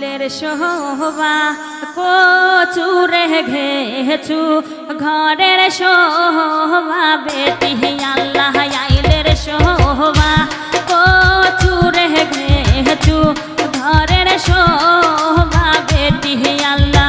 ফুলের শোভা কচুরে ঘেছু ঘরের শোভা বেটি আল্লাহ, আইলের শোভা কচুরে ঘেছু ঘরের শোভা বেটি আল্লাহ।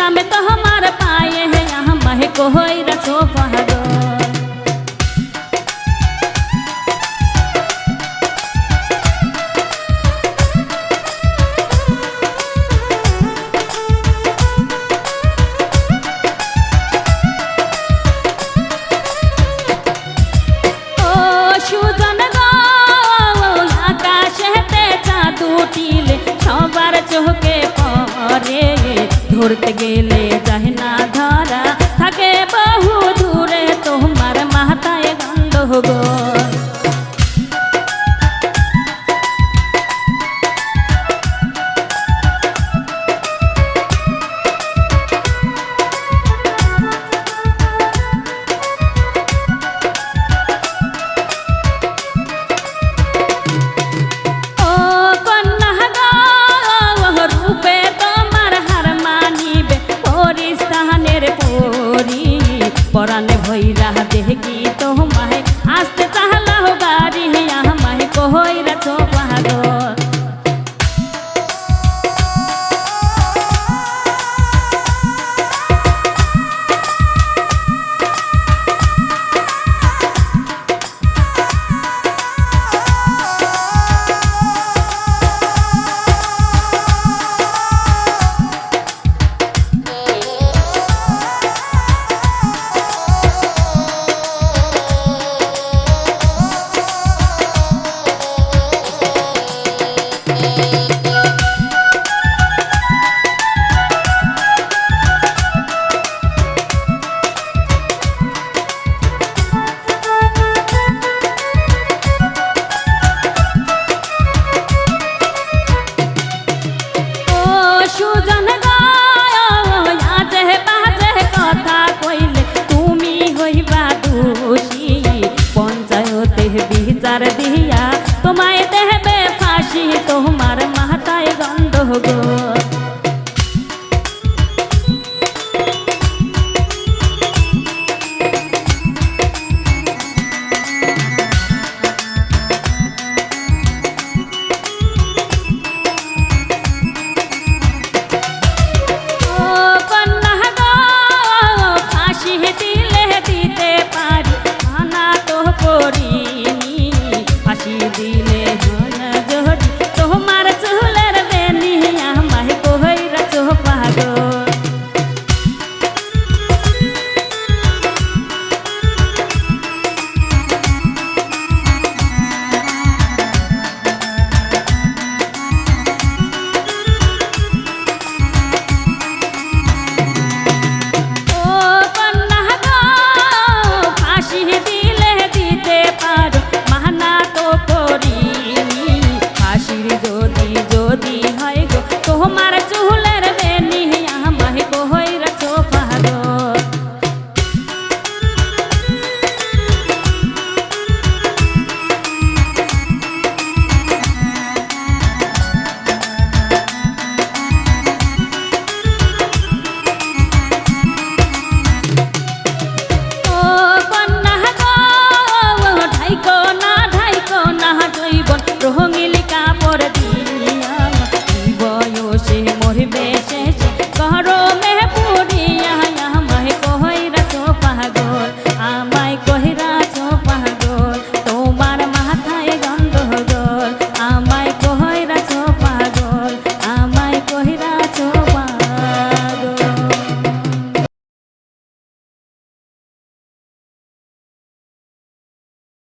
দিতামে তো ধরতে গেলে পরাণে যেহেতে